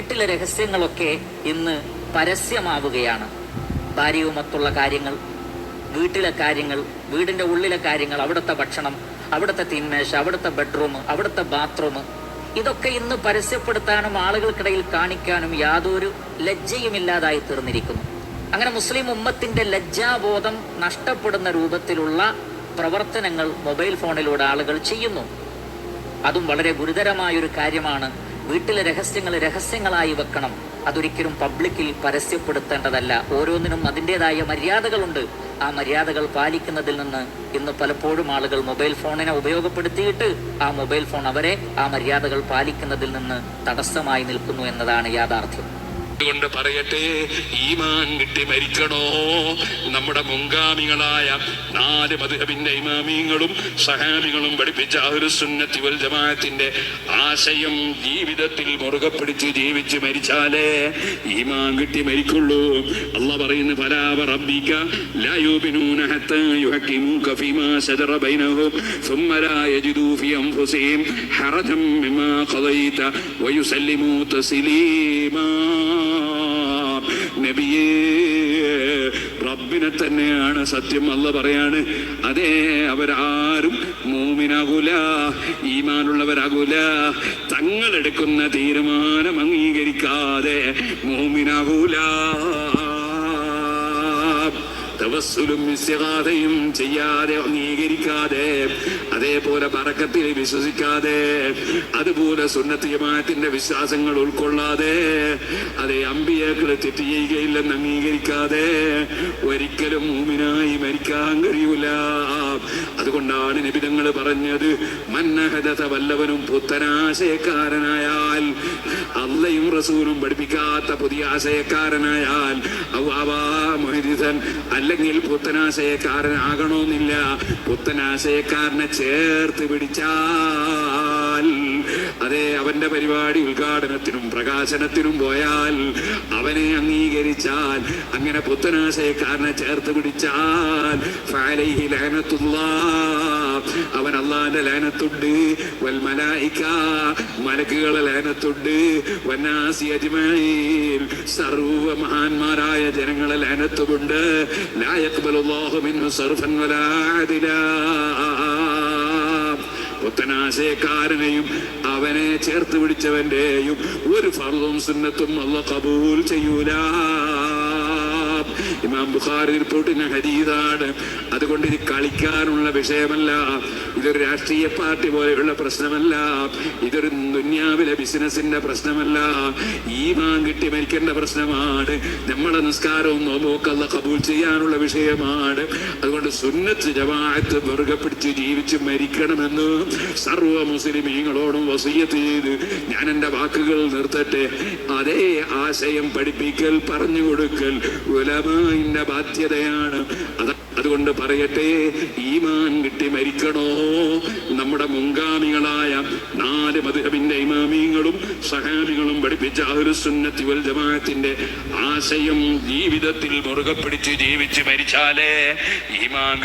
വീട്ടിലെ രഹസ്യങ്ങളൊക്കെ ഇന്ന് പരസ്യമാവുകയാണ്. ഭാര്യയുമൊത്തുള്ള കാര്യങ്ങൾ വീട്ടിലെ കാര്യങ്ങൾ വീടിന്റെ ഉള്ളിലെ കാര്യങ്ങൾ അവിടുത്തെ ഭക്ഷണം അവിടുത്തെ തീന്മേശ അവിടുത്തെ ബെഡ്റൂം അവിടുത്തെ ബാത്റൂം ഇതൊക്കെ ഇന്ന് പരസ്യപ്പെടുത്താനും ആളുകൾക്കിടയിൽ കാണിക്കാനും യാതൊരു ലജ്ജയുമില്ലാതായി തീർന്നിരിക്കുന്നു. അങ്ങനെ മുസ്ലിം ഉമ്മത്തിന്റെ ലജ്ജാബോധം നഷ്ടപ്പെടുന്ന രൂപത്തിലുള്ള പ്രവർത്തനങ്ങൾ മൊബൈൽ ഫോണിലൂടെ ആളുകൾ ചെയ്യുന്നു. അതും വളരെ ഗുരുതരമായൊരു കാര്യമാണ് വീട്ടിലെ രഹസ്യങ്ങൾ രഹസ്യങ്ങളായി വെക്കണം. അതൊരിക്കലും പബ്ലിക്കിൽ പരസ്യപ്പെടുത്തേണ്ടതല്ല. ഓരോന്നിനും അതിന്റെതായ മര്യാദകളുണ്ട്. ആ മര്യാദകൾ പാലിക്കുന്നതിൽ നിന്ന് ഇന്ന് പലപ്പോഴും ആളുകൾ മൊബൈൽ ഫോണിനെ ഉപയോഗപ്പെടുത്തിയിട്ട് ആ മൊബൈൽ ഫോൺ അവരെ ആ മര്യാദകൾ പാലിക്കുന്നതിൽ നിന്ന് തടസ്സമായി നിൽക്കുന്നു എന്നതാണ് യാഥാർത്ഥ്യം. കൊണ്ട് പറയട്ടെ ഈമാൻ കിട്ടി മരിക്കണോ നമ്മുടെ മുൻഗാമികളായ നാല് മധുഹബിന്റെ ഇമാമിങ്ങളും സഹാബികളും പഠിപ്പിച്ച സുന്നത്തി വൽ ജമാഅത്തിന്റെ ആശയം ജീവിതത്തിൽ മുറുകെ പിടിച്ച് ജീവിച്ച് മരിച്ചാലേ ഈമാൻ കിട്ടി മരിക്കുള്ളൂ അല്ല പറയുന്നു ഫലാവ റബ്ബിക ലാ യുബിനൂന ഹത്താ യുഹക്കിമൂക ഫീമാ ശജറ ബൈനഹും ثم لا يجدوا في أنفسهم حرجا مما قضيت ويسلموا تسليما നബിയേ റബ്ബിനെ തന്നെയാണ് സത്യം അല്ല പറയാണ്. അതേ അവരാരും മോമിനാകൂല ഈമാനുള്ളവരാകൂല. തങ്ങളെടുക്കുന്ന തീരുമാനം അംഗീകരിക്കാതെ മോമിനാകൂല. ചെയ്യാതെ അംഗീകരിക്കാതെ അതേപോലെ പറക്കത്തിൽ വിശ്വസിക്കാതെ അതുപോലെ സുന്നത്തിയമായത്തിന്റെ വിശ്വാസങ്ങൾ ഉൾക്കൊള്ളാതെ അതെ അമ്പിയാക്കളെ തെറ്റ് ചെയ്യുകയില്ലെന്ന് അംഗീകരിക്കാതെ ഒരിക്കലും മൂമിനായി മരിക്കാൻ കഴിയൂല. അതുകൊണ്ടാണ് നിബിതങ്ങൾ പറഞ്ഞത് മന്നഹദത വല്ലവനും പുത്തനാശയക്കാരനായാൽ അള്ളയും റസൂലും പഠിപ്പിക്കാത്ത പുതിയ ആശയക്കാരനായാൽ അല്ലെങ്കിൽ പുത്തനാശയക്കാരനാകണമെന്നില്ല. പുത്തനാശയക്കാരനെ ചേർത്ത് പിടിച്ചാൽ അതെ അവന്റെ പരിപാടി ഉദ്ഘാടനത്തിനും പ്രകാശനത്തിനും പോയാൽ അവനെ അംഗീകരിച്ചാൽ അങ്ങനെ പുത്തനാശയക്കാരനെ ചേർത്ത് പിടിച്ചാൽ. അവൻ അള്ളാന്റെ ലാനത്തുണ്ട് വൽ മലായിക മലക്കുകളെ ലാനത്തുണ്ട് വന്നാസി അജ്മഈൻ. സർവ മഹാന്മാരായ ജനങ്ങളെ ലാനത്തുമുണ്ട് ലാ യഖ്ബലുല്ലാഹു മിൻഹു സർഫൻ വലാ പുത്തനാശയക്കാരനെയും അവനെ ചേർത്ത് പിടിച്ചവന്റെയും ഒരു ഫർദും സുന്നത്തും അല്ല കബൂൽ ചെയ്യൂല. ഇമാം ബുഖാരി റിപ്പോർട്ടിന് ഹരീതാണ് അതുകൊണ്ട് ഇത് കളിക്കാനുള്ള വിഷയമല്ല. ഇതൊരു രാഷ്ട്രീയ പാർട്ടി പോലെയുള്ള പ്രശ്നമല്ല. ഇതൊരു ദുന്യാവിലെ ബിസിനസിന്റെ പ്രശ്നമല്ല. ഈമാൻ കിട്ടി മരിക്കേണ്ട പ്രശ്നമാണ്. നമ്മളെ നിസ്കാരവും നോമ്പോക്കല്ല കബൂൽ ചെയ്യാനുള്ള വിഷയമാണ്. അതുകൊണ്ട് സുന്നത്ത് ജമാഅത്ത് വെറുകെ പിടിച്ച് ജീവിച്ച് മരിക്കണമെന്ന് സർവ മുസ്ലിമീങ്ങളോടും വസീയത്ത് ചെയ്ത് ഞാൻ എന്റെ വാക്കുകൾ നിർത്തട്ടെ. അതേ ആശയം പഠിപ്പിക്കൽ പറഞ്ഞു കൊടുക്കൽ ഉലമാന്റെ ബാധ്യതയാണ്. അത് അതുകൊണ്ട് പറയട്ടെ ഈമാൻ കിട്ടി മരിക്കണോ? നമ്മുടെ മുൻഗാമികളായ നാല് മധുരമിന്റെ ഇമാമിങ്ങളും സഹാബികളും പഠിപ്പിച്ച സുന്നത്തി വൽ ജമാഅത്തിന്റെ ആശയം ജീവിതത്തിൽ മുറുകെ പിടിച്ച് ജീവിച്ച് മരിച്ചാലേ ഈമാൻ